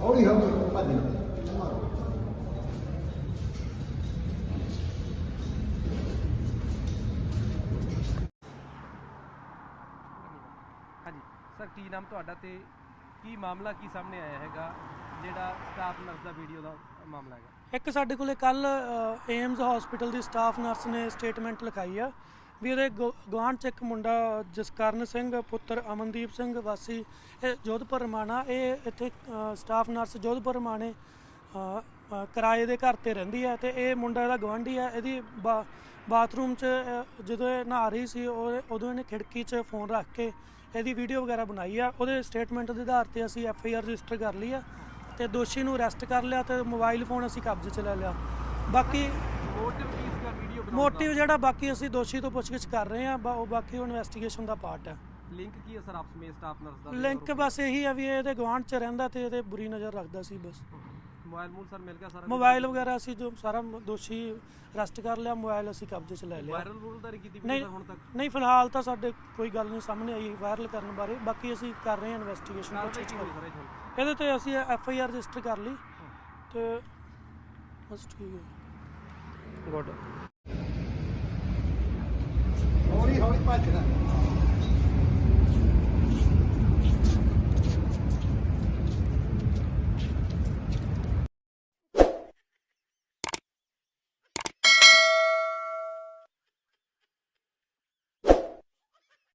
ਹੌਲੀ ਹੌਲੀ ਭੱਜ ਹਾਂਜੀ। ਸਰ ਕੀ ਨਾਮ ਤੁਹਾਡਾ ਤੇ ਕੀ ਮਾਮਲਾ ਕੀ ਸਾਹਮਣੇ ਆਇਆ ਹੈਗਾ ਜਿਹੜਾ ਸਟਾਫ ਨਰਸ ਦਾ ਵੀਡੀਓ ਦਾ ਮਾਮਲਾ ਹੈਗਾ? ਇੱਕ ਸਾਡੇ ਕੋਲੇ ਕੱਲ ਏਮਜ਼ ਹਸਪੀਟਲ ਦੀ ਸਟਾਫ ਨਰਸ ਨੇ ਸਟੇਟਮੈਂਟ ਲਿਖਾਈ ਆ। ਵੀ ਇਹਦੇ ਗਵਾਂਢ ਚ ਇੱਕ ਮੁੰਡਾ ਜਸਕਰਨ ਸਿੰਘ, ਪੁੱਤਰ ਅਮਨਦੀਪ ਸਿੰਘ ਵਾਸੀ, ਇਹ ਜੋਧਪੁਰ ਰਮਾਣਾ, ਇਹ ਇੱਥੇ ਸਟਾਫ ਨਰਸ ਜੋਧਪੁਰ ਰਮਾਣੇ ਕਿਰਾਏ ਦੇ ਘਰ ਤੇ ਰਹਿੰਦੀ ਹੈ ਤੇ ਇਹ ਮੁੰਡਾ ਇਹਦਾ ਗਵਾਂਢੀ ਹੈ, ਇਹਦੀ ਬਾਥਰੂਮ 'ਚ ਜਦੋਂ ਇਹ ਨਹਾ ਰਹੀ ਸੀ, ਉਹ, ਉਦੋਂ ਇਹਨੇ ਖਿੜਕੀ 'ਚ ਫੋਨ ਰੱਖ ਕੇ ਇਹਦੀ ਵੀਡੀਓ ਵਗੈਰਾ ਬਣਾਈ ਆ, ਉਹਦੇ ਸਟੇਟਮੈਂਟ ਦੇ ਆਧਾਰ ਤੇ ਅਸੀਂ ਐਫ ਆਈ ਆਰ ਰਜਿਸਟਰ ਕਰ ਲਈ ਆ ਤੇ ਦੋਸ਼ੀ ਨੂੰ ਅਰੈਸਟ ਕਰ ਲਿਆ ਤੇ ਮੋਬਾਈਲ ਫੋਨ ਅਸੀਂ ਕਬਜ਼ੇ 'ਚ ਲੈ ਲਿਆ। ਬਾਕੀ ਮੋਟਿਵ ਕੀ ਸੀਗਾ ਵੀਡੀਓ ਬਣਾਉਣ ਮੋਟਿਵ ਜਿਹੜਾ ਬਾਕੀ ਅਸੀਂ ਦੋਸ਼ੀ ਤੋਂ ਪੁੱਛਗਿੱਛ ਕਰ ਰਹੇ ਆ ਉਹ ਬਾਕੀ ਉਹ ਇਨਵੈਸਟੀਗੇਸ਼ਨ ਦਾ ਪਾਰਟ ਹੈ। ਲਿੰਕ ਕੀ ਹੈ ਸਰ ਆਪਸ ਵਿੱਚ ਸਟਾਫ ਨਰਸ ਦਾ? ਲਿੰਕ ਬਸ ਇਹੀ ਆ ਵੀ ਇਹ ਇਹਦੇ ਗਵਾਂਢ 'ਚ ਰਹਿੰਦਾ ਤੇ ਇਹਦੇ ਬੁਰੀ ਨਜ਼ਰ ਰੱਖਦਾ ਸੀ ਬਸ। ਮੋਬਾਈਲ ਮੂਲ ਸਰ ਮਿਲ ਗਿਆ ਸਾਰਾ ਮੋਬਾਈਲ ਵਗੈਰਾ ਅਸੀਂ ਜੋ ਸਾਰਾ ਦੋਸ਼ੀ ਅਰੈਸਟ ਕਰ ਲਿਆ ਮੋਬਾਈਲ ਅਸੀਂ ਕਬਜ਼ੇ 'ਚ ਲੈ ਲਿਆ। ਵਾਇਰਲ ਰੂਲਦਾਰੀ ਕੀਤੀ ਨਹੀਂ ਵੀਡੀਓ ਹੁਣ ਤੱਕ? ਨਹੀਂ ਫਿਲਹਾਲ ਤਾਂ ਸਾਡੇ ਕੋਈ ਗੱਲ ਨਹੀਂ ਸਾਹਮਣੇ ਆਈ ਵਾਇਰਲ ਕਰਨ ਬਾਰੇ। ਬਾਕੀ ਅਸੀਂ ਕਰ ਰਹੇ ਹਾਂ ਇਨਵੈਸਟੀਗੇਸ਼ਨ ਇਹਦੇ ਤੇ ਅਸੀਂ ਐਫ ਆਈ ਆਰ ਰਜਿਸਟਰ ਕਰ ਲਈ ਤੇ ਬਸ ਠੀਕ ਹੈ। ਗੁੱਡ। ਹੌਲੀ ਹੌਲੀ ਭੱਜਣਾ